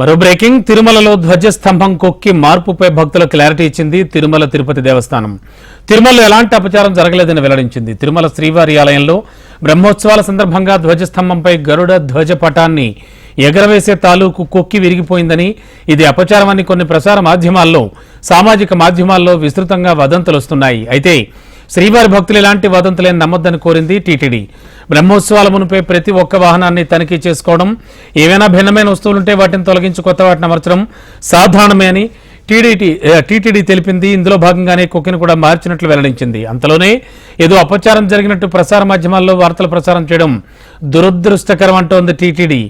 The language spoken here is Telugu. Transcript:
మరో బ్రేకింగ్. తిరుమలలో ధ్వజస్తంభం కొక్కి మార్పుపై భక్తుల క్లారిటీ ఇచ్చింది తిరుమల తిరుపతి దేవస్థానం. తిరుమలలో ఎలాంటి అపచారం జరగలేదని వెల్లడించింది. తిరుమల శ్రీవారి ఆలయంలో బ్రహ్మోత్సవాల సందర్భంగా ధ్వజస్తంభంపై గరుడ ధ్వజ పటాన్ని ఎగరవేసే తాలూకు కొక్కి విరిగిపోయిందని ఇది అపచారమని కొన్ని ప్రసార మాధ్యమాల్లో సామాజిక మాధ్యమాల్లో విస్తృతంగా వదంతులు వస్తున్నాయి అయితే శ్రీవారి భక్తులు ఎలాంటి వదంతులేని నమ్మొద్దని కోరింది టీటీడీ. బ్రహ్మోత్సవాల మునిపై ప్రతి ఒక్క వాహనాన్ని తనిఖీ చేసుకోవడం ఏవైనా భిన్నమైన వస్తువులుంటే వాటిని తొలగించి కొత్త వాటిని అమర్చడం సాధారణమే అని టీడీటీ టీటీడీ తెలిపింది. ఇందులో భాగంగానే కుక్కిని కూడా మార్చినట్లు వెల్లడించింది. అంతలోనే ఏదో అపచారం జరిగినట్టు ప్రసార మాధ్యమాల్లో వార్తలు ప్రసారం చేయడం దురదృష్టకరం అంటోంది టీటీడీ.